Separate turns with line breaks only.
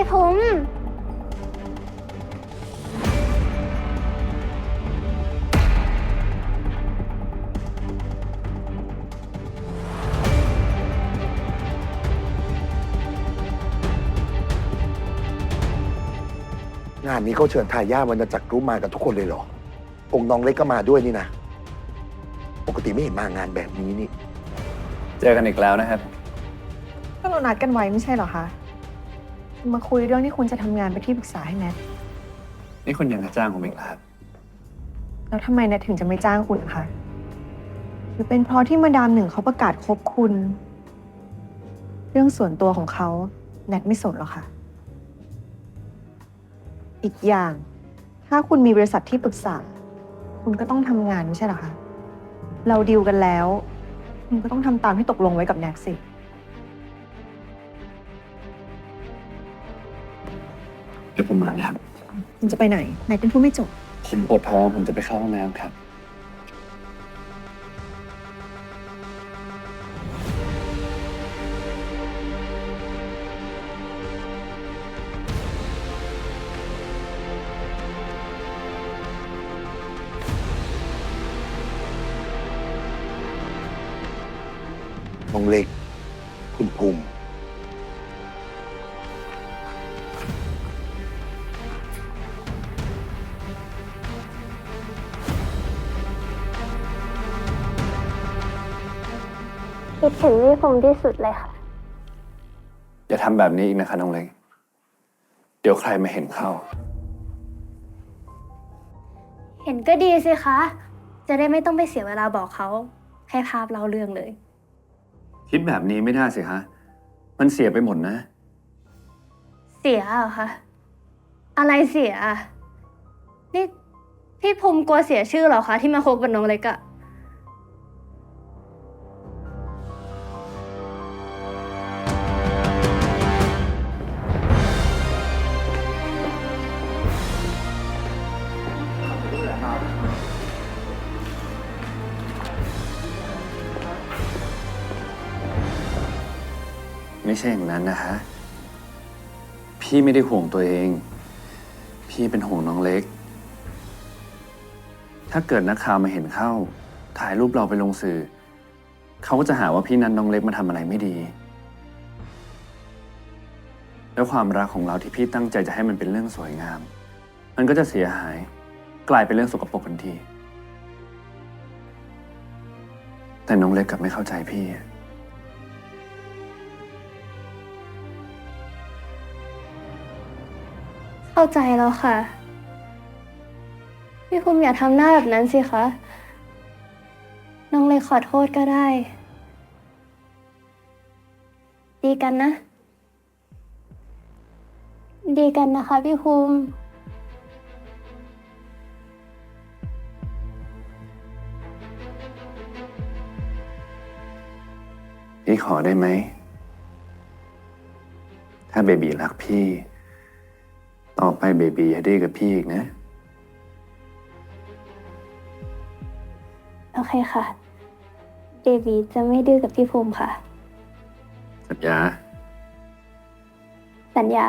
พี่ภูมิ
งานนี้เขาเชิญทายาทวรรณจักรรู้มากับทุกคนเลยเหรอ องค์น้องเล็กก็มาด้วยนี่นะ ปกติไม่เห็นมางานแบบนี้นี่
เจอกันอีกแล้วนะครับ
ก็เรานัดกันไว้ไม่ใช่เหรอคะ มาคุยเรื่องที่คุณจะทำงานเป็นที่ปรึกษาให้แนท
นี่คุณยังจะจ้างผมอีกแล้วครับ
แล้วทำไมแนทถึงจะไม่จ้างคุณคะหรือเป็นเพราะที่มาดามหนึ่งเขาประกาศคบคุณ เรื่องส่วนตัวของเขาแนทไม่สนหรอกค่ะ อีกอย่าง ถ้าคุณมีบริษัทที่ปรึกษา คุณก็ต้องทำงานไม่ใช่เหรอคะเราดีลกันแล้ว คุณก็ต้องทำตามที่ตกลงไว้กับแนทสิ
เดี๋ยวผมมานะครับ
คุณจะไปไหนแนทเป็นผู้ไม่จบ
ผมปวดท้องผมจะไปเข้าห้องน้ำครับ
น้องเล็ก คุณภูมิ
คิดถึงพี่ภูมิที่สุดเลยค่ะ
อย่าทำแบบนี้อีกนะคะน้องเล็กเดี๋ยวใครมาเห็นเข้า
เห็นก็ดีสิคะ จะได้ไม่ต้องไปเสียเวลาบอกเขาแค่ภาพเล่าเรื่องเลย
คิดแบบนี้ไม่ได้สิคะ มันเสียไปหมดนะ
เสียเหรอคะ อะไรเสียอะนี่พี่ภูมิกลัวเสียชื่อเหรอคะที่มาคบกับน้องเล็กอะ
ไม่ใช่อย่างนั้นนะคะ พี่ไม่ได้ห่วงตัวเอง พี่เป็นห่วงน้องเล็ก ถ้าเกิดนักข่าวมาเห็นเข้า ถ่ายรูปเราไปลงสื่อ เขาก็จะหาว่าพี่นันน้องเล็กมาทำอะไรไม่ดี แล้วความรักของเราที่พี่ตั้งใจจะให้มันเป็นเรื่องสวยงาม มันก็จะเสียหาย กลายเป็นเรื่องสกปรกทันที แต่น้องเล็กกลับไม่เข้าใจพี่
เข้าใจแล้วค่ะ พี่ภูมิอย่าทำหน้าแบบนั้นสิคะ น้องเล็กขอโทษก็ได้ ดีกันนะ ดีกันนะคะพี่ภูมิ
พี่ขอได้ไหม ถ้าเบบีรักพี่ ต่อไปเบบีอย่าดื้อกับพี่อีกนะ
โอเคค่ะ เบบีจะไม่ดื้อกับพี่ภูมิค่ะ
สัญญา
สัญญา